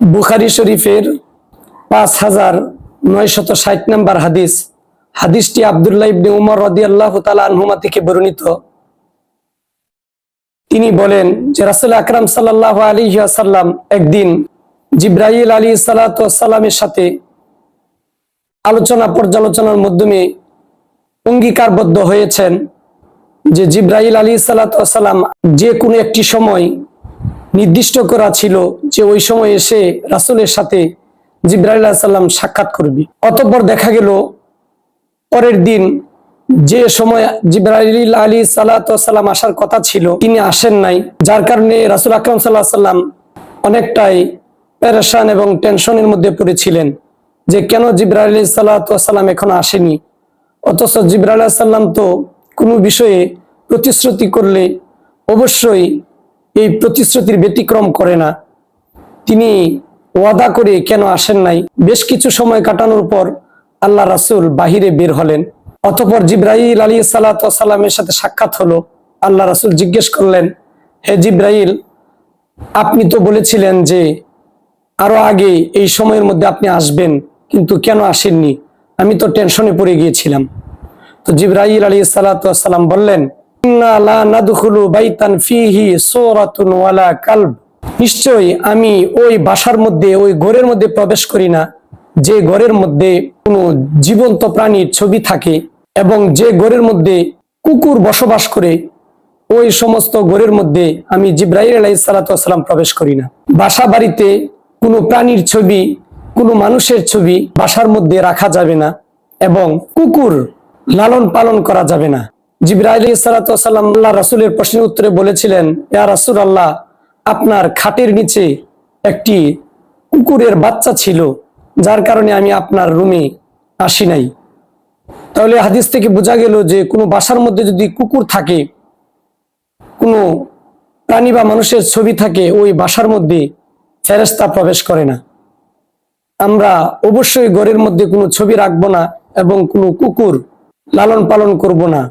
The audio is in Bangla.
বুখারি শরীফের পাঁচ হাজার নয়শত ষাট নম্বর হাদিস। হাদিসটি আবদুল্লাহ ইবনে উমর রদি আল্লাহ তালা আনহুমা থেকে বর্ণিত। তিনি বলেন যে, রাসুল আকরাম সাল্লাহ আলী একদিন জিব্রাহিল আলী সালাতামের সাথে আলোচনা পর্যালোচনার মাধ্যমে অঙ্গীকারবদ্ধ হয়েছেন যে জিব্রাহিল আলী সালাতাম যে কোনো একটি সময় নির্দিষ্ট করা ছিল যে ওই সময় এসে রাসুলের সাথে জিব্রাহিল সাল্লাম সাক্ষাৎ করবি। অতঃপর দেখা গেল, পরের দিন যে সময় জিব্রাহিল আলী সাল্লাম আসার কথা ছিল, তিনি আসেন নাই। যার কারণে রাসুল আকরম সাল্লাহ সাল্লাম অনেকটাই প্যারেশান এবং টেনশনের মধ্যে পড়েছিলেন যে কেন জিব্রাহিল সাল্লাম এখনও আসেনি। অথচ জিব্রাহিল সাল্লাম তো কোনো বিষয়ে প্রতিশ্রুতি করলে অবশ্যই এই প্রতিশ্রুতির ব্যতিক্রম করে না। তিনি ওয়াদা করে কেন আসেন নাই? বেশ কিছু সময় কাটানোর পর আল্লাহ রাসুল বাহিরে বের হলেন। অতপর জিব্রাহিল আলী সাল্লামের সাথে সাক্ষাৎ হলো। আল্লাহ রাসুল জিজ্ঞেস করলেন, হে জিব্রাহিল আপনি তো বলেছিলেন যে আরও আগে এই সময়ের মধ্যে আপনি আসবেন, কিন্তু কেন আসেননি? আমি তো টেনশনে পড়ে গিয়েছিলাম। তো জিব্রাহিল আলী সাল্লাম বললেন "ইন্না লা নাদখুলু বাইতান ফিহি সূরাতুন ওয়ালা কালব। নিশ্চয়ই আমি ওই বাসার মধ্যে, ওই ঘরের মধ্যে প্রবেশ করি না। যে ঘরের মধ্যে কোনো জীবন্ত প্রাণীর ছবি থাকে এবং যে ঘরের মধ্যে কুকুর বসবাস করে, ওই সমস্ত ঘরের মধ্যে আমি জিব্রাহিল আলাই সালাতাম প্রবেশ করি না। বাসা বাড়িতে কোনো প্রাণীর ছবি, কোনো মানুষের ছবি বাসার মধ্যে রাখা যাবে না এবং কুকুর লালন পালন করা যাবে না। জিব্রাহিল সালাতাম আল্লাহ রাসুলের প্রশ্নের উত্তরে বলেছিলেন, ইয়া রাসুল আল্লাহ আপনার খাটের নিচে একটি কুকুরের বাচ্চা ছিল, যার কারণে আমি আপনার রুমে আসি নাই। তাহলে হাদিস থেকে বোঝা গেল যে কোনো বাসার মধ্যে যদি কুকুর থাকে, কোনো প্রাণী বা মানুষের ছবি থাকে, ওই বাসার মধ্যে ফেরেস্তা প্রবেশ করে না। আমরা অবশ্যই ঘরের মধ্যে কোনো ছবি রাখব না এবং কোনো কুকুর লালন পালন করব না।